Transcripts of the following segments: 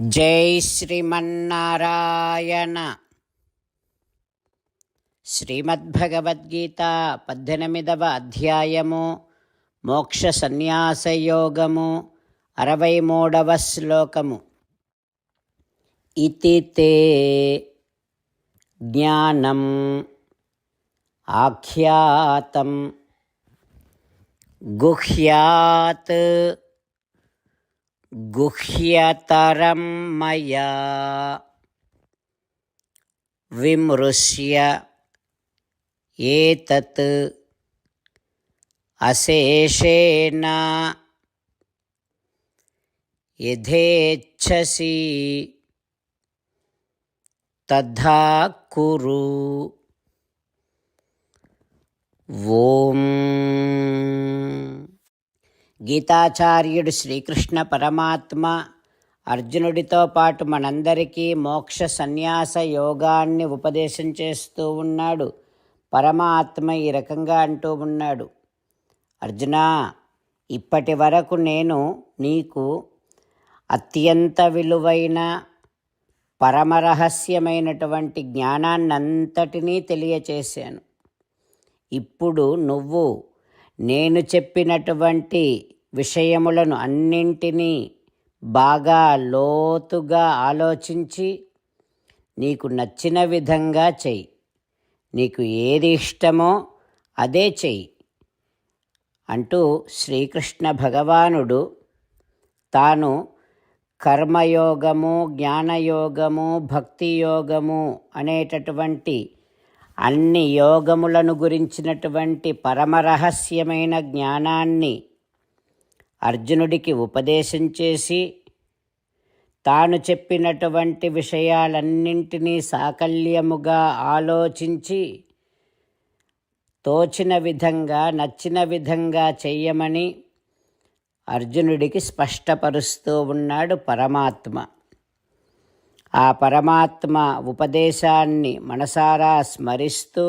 జై శ్రీమన్నారాయణ. శ్రీమద్భగవద్గీత పద్దెనిమిదవ అధ్యాయము మోక్ష సన్యాసయోగము అరవై మూడవ శ్లోకము. ఇతి తే జ్ఞానం ఆఖ్యాతం గుహ్యాత్ गुह्यतरं मया। विमृश्य अशेषेण। यथेच्छसि तथा कुरु। ॐ గీతాచార్యుడు శ్రీకృష్ణ పరమాత్మ అర్జునుడితో పాటు మనందరికీ మోక్ష సన్యాస యోగాన్ని ఉపదేశం చేస్తూ ఉన్నాడు. పరమాత్మ ఈ రకంగా అంటూ ఉన్నాడు. అర్జున ఇప్పటి వరకు నేను నీకు అత్యంత విలువైన పరమరహస్యమైనటువంటి జ్ఞానాన్నంతటినీ తెలియచేశాను. ఇప్పుడు నువ్వు నేను చెప్పినటువంటి విషయములను అన్నింటినీ బాగా లోతుగా ఆలోచించి నీకు నచ్చిన విధంగా చెయ్యి. నీకు ఏది ఇష్టమో అదే చెయ్యి అంటూ శ్రీకృష్ణ భగవానుడు తాను కర్మయోగము జ్ఞానయోగము భక్తియోగము అనేటటువంటి అన్ని యోగములను గురించినటువంటి పరమరహస్యమైన జ్ఞానాన్ని అర్జునుడికి ఉపదేశం చేసి తాను చెప్పినటువంటి విషయాలన్నింటినీ సాకల్యముగా ఆలోచించి తోచిన విధంగా నచ్చిన విధంగా చెయ్యమని అర్జునుడికి స్పష్టపరుస్తూ ఉన్నాడు పరమాత్మ. ఆ పరమాత్మ ఉపదేశాన్ని మనసారా స్మరిస్తూ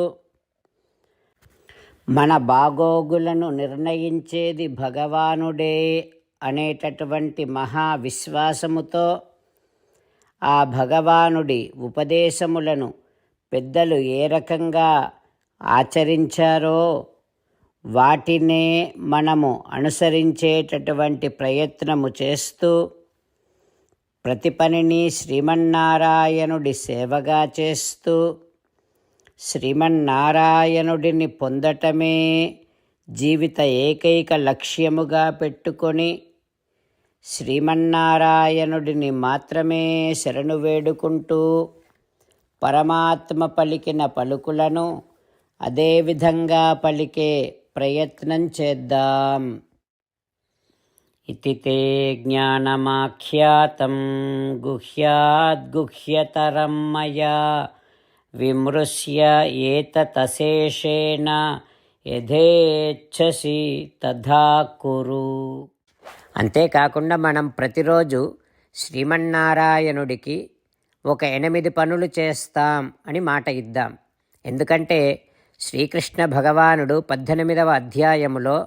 మన బాగోగులను నిర్ణయించేది భగవానుడే అనేటటువంటి మహా విశ్వాసముతో ఆ భగవానుడి ఉపదేశములను పెద్దలు ఏ రకంగా ఆచరించారో వాటినే మనము అనుసరించేటటువంటి ప్రయత్నము చేస్తూ ప్రతి పనిని శ్రీమన్నారాయణుడి సేవగా చేస్తూ శ్రీమన్నారాయణుడిని పొందటమే జీవిత ఏకైక లక్ష్యముగా పెట్టుకొని శ్రీమన్నారాయణుడిని మాత్రమే శరణు వేడుకుంటూ పరమాత్మ పలికిన పలుకులను అదేవిధంగా పలికే ప్రయత్నం చేద్దాం. इति ते ज्ञानमाख्यातं गुह्याद्गुह्यतरं मया विमृश्य एततशेषेण యథేచ్ఛసి తథా కురు అంతేకాకుండా మనం ప్రతిరోజు శ్రీమన్నారాయణుడికి ఒక ఎనిమిది పనులు చేస్తాం అని మాట ఇద్దాం ఎందుకంటే శ్రీకృష్ణ భగవానుడు పద్దెనిమిదవ అధ్యాయములో